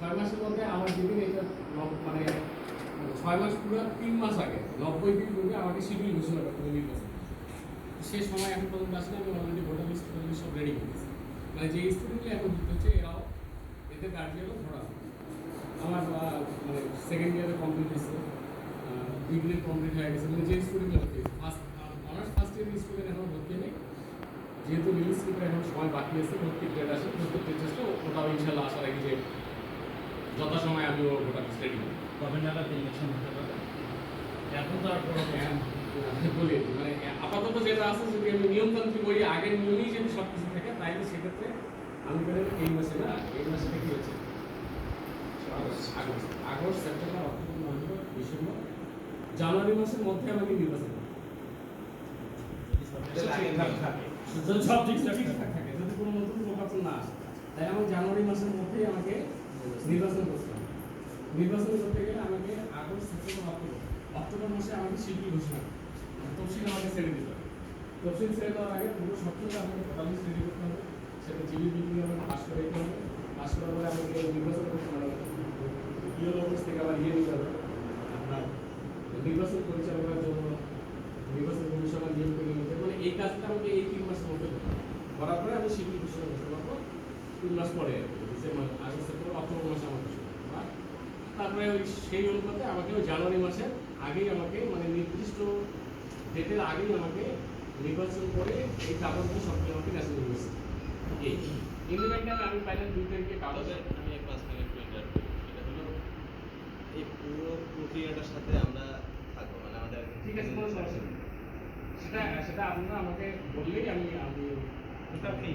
ছয় মাসের মধ্যে আমার যেদিন এটা মানে ছয় মাস পুরো তিন মাস আগে নব্বই দিন পূর্বে আমাকে শিডিউল ঘোষণা করতে হবে নির্বাচন সে সময় এখন পর্যন্ত আসলে আমি অলরেডি ভোটার লিস্ট সব রেডি করেছি। মানে যে স্টুডেন্টগুলো এখন যুক্ত হচ্ছে এরাও এতে গার্জিয়ানও ধরা আমার মানে সেকেন্ড ইয়ারে কমপ্লিট হয়েছে ডিগ্রি কমপ্লিট হয়ে গেছে মানে যে স্টুডেন্টগুলো ফার্স্ট অনার্স ফার্স্ট ইয়ারের স্টুডেন্ট এখন ভর্তি নেই যেহেতু রিলিজ এখন সময় বাকি আছে ভর্তি ডেট আছে ভর্তি চেষ্টা ওটাও ইনশাল্লাহ আশা রাখি যে যথাসময়ে আমি ও ভোটার লিস্ট করি কবে নাগাদ ইলেকশন হতে পারে? এখন তো আর কোনো হ্যাঁ, বলি মানে আপাতত যেটা আছে যদি আমি নিয়মতান্ত্রিক বই আগের নিয়মেই যদি সব কিছু থাকে তাহলে সেক্ষেত্রে আমি বলে এই মাসে না এই মাসে কি হচ্ছে? August August September October November December January মাসের মধ্যে আমাকে নির্বাচন যদি সব ঠিকঠাক থাকে। যদি কোনো নতুন প্রকাশন না আসে তাই আমার জানুয়ারি মাসের মধ্যেই আমাকে নির্বাচন হবে নির্বাচন করতে গেলে আমাকে আগস্ট, সেপ্টেম্বর, অক্টোবর অক্টোবর মাসে আমাকে শিডিউল ঘোষণা তফসিল আমাকে ছেড়ে দিতে হবে। তফসিল ছেড়ে দেওয়ার আগে পুরো সবকিছু আমাকে টোটালি রেডি করতে হবে। সেটা জিবি বিক্রি আমাকে পাস করে দিতে হবে। পাস করার পরে আমাকে নির্বাচন করতে হবে। ইয়ে অফিস থেকে আবার ইয়ে নিতে হবে। আপনার নির্বাচন পরিচালনার জন্য, নির্বাচন কমিশন নিয়োগ করে নিতে। মানে এই কাজটা আমাকে এই তিন মাসের মধ্যে। করার পরে আমি শিডিউল ঘোষণা করতে পারব। তিন মাস পরে ডিসেম্বর আগস্ট সেপ্টেম্বর অক্টোবর মাসে আমার। আর তারপরে ওই সেই অনুপাতে আমাকে ওই জানুয়ারি মাসের আগেই আমাকে মানে নির্দিষ্ট ডেটের আগেই আমাকে নির্বাচন করে এই কাগজগুলো সব কিছু আমাকে ন্যাশনাল ইউনিভার্সিটি এই ইন্ডিপেন্ডেন্ট আমি পাইলাম দুই তারিখে কাগজে আমি এক interrupt করি। সেটা হলো, এই পুরো প্রক্রিয়াটার সাথে আমরা থাকব মানে আমাদের ঠিক আছে কোনো সমস্যা নেই সেটা সেটা আপনারা আমাকে বললেই আমি আমি এটা? নেই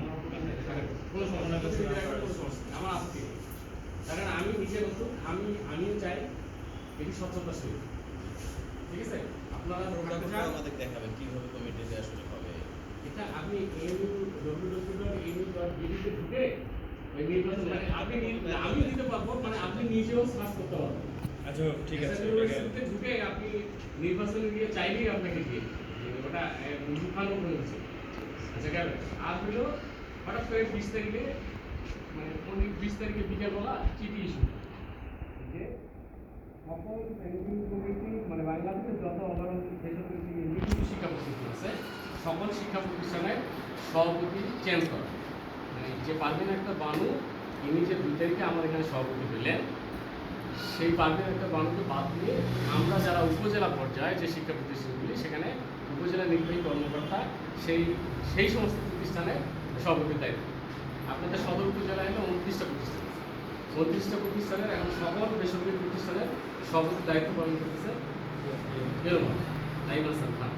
কোনো সমস্যা নেই। আমার আপত্তি নেই। কারণ আমি নিজে নতুন আমি আমিও চাই এটি স্বচ্ছতার সহিত। ঠিক আছে? আপনারা আমাদের দেখাবেন কীভাবে কমিটিতে আসলে হবে। এটা আপনি এমইউ ডব্লিউডব্লিউ ডট বিডিতে ঢুকে ওই নির্বাচন মানে আপনি আমি দিতে পারব মানে আপনি নিজেও সার্চ করতে পারবেন। আচ্ছা ঠিক আছে SSL ঢুকে আপনি নির্বাচনে গিয়ে চাইলেই আপনাকে দিয়ে ওটা লুকানো কোনো কিছু না। আচ্ছা গেল। আর হলো হঠাৎ করে বিশ তারিখে মানে উনি বিশ তারিখে বিকেলবেলা চিঠি ইস্যু যে সকল ব্যাংকিং কমিটি মানে বাংলাদেশের যত বেসরকারি শিক্ষা প্রতিষ্ঠান আছে সকল শিক্ষা প্রতিষ্ঠানের সভাপতি চেঞ্জ করা মানে যে পারবেন একটা বানু ইনি যে দুই তারিখে আমার এখানে সভাপতি হইলেন সেই পারবেন একটা বানুকে বাদ দিয়ে আমরা যারা উপজেলা পর্যায়ে যে শিক্ষা প্রতিষ্ঠানগুলি সেখানে উপজেলা নির্বাহী কর্মকর্তা সেই সেই সমস্ত প্রতিষ্ঠানের সভাপতির দায়িত্ব আপনাদের সদর উপজেলায় হলো উনত্রিশটা প্রতিষ্ঠান। উনত্রিশটা প্রতিষ্ঠানের এখন সকল বেসরকারি প্রতিষ্ঠানের সভাপতির দায়িত্ব পালন করতেছে এরকম নাইম হাসান খান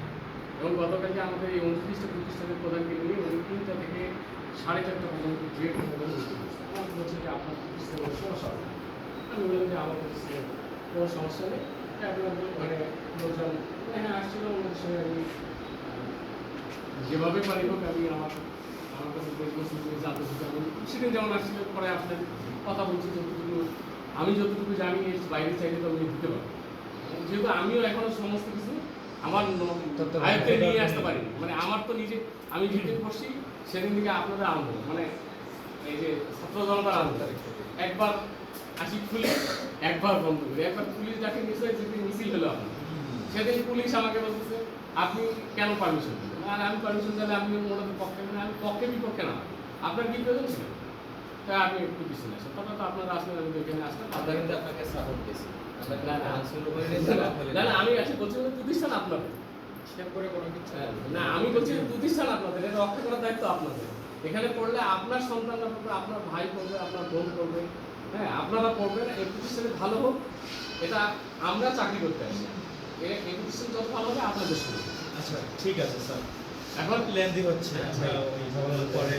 এবং গতকালকে আমাদের এই উনত্রিশটা প্রতিষ্ঠানের প্রধানকে নিয়ে উনি তিনটা থেকে সাড়ে চারটা পর্যন্ত প্রদান আমার বলছে যে আপনার প্রতিষ্ঠানের সমস্যা হবে। আমি বললাম যে আমার প্রতিষ্ঠানের কোনো সমস্যা নেই আপনার মানে লোকজন হ্যাঁ আসছিল, ওনাদের সঙ্গে আমি যেভাবে পারি হোক আমি আমার আমার কাছে জানতে সেদিন যেমন আসছিল পরে আপনার কথা বলছি যতটুকু আমি যতটুকু জানি এর বাইরে চাইলে তো আমি দিতে পারব যেহেতু আমিও এখনও সমস্ত কিছু আমার আয়ত্তে নিয়ে আসতে পারি মানে আমার তো নিজে আমি যেদিন করছি সেদিন থেকে আপনাদের আনব মানে এই যে ছাত্র জনতার আনব একবার আসি খুলি একবার বন্ধ করি। একবার পুলিশ যাকে মিছিল যেদিন মিছিল হলো আপনার। সেদিন পুলিশ আমাকে বলতেছে আপনি কেন পারমিশন আর আমি পারমিশন দিলে আপনি ওনাদের পক্ষে মানে আমি পক্ষে বিপক্ষে না। আপনার কি প্রয়োজন ছিল? তাই আমি একটু পিছনে আসেন তখন তো আপনারা আসলেন আমি এখানে আসলাম আমরা কিন্তু আপনাকে সাপোর্ট দিয়েছি। না, না। আমি আছি বলছি প্রতিষ্ঠান আপনাদের। করে কোনো কিছু না আমি বলছি প্রতিষ্ঠান আপনাদের এটা রক্ষা করার দায়িত্ব আপনাদের। এখানে পড়লে আপনার সন্তানরা পড়বে আপনার ভাই পড়বে আপনার বোন পড়বে হ্যাঁ আপনারা পড়বেন এই প্রতিষ্ঠানে ভালো হোক এটা আমরা চাকরি করতে আসি। যত ভালো হবে আপনাদের শুরু আচ্ছা ঠিক আছে স্যার। এখন লেন্দি হচ্ছে। আমরা ওই পরে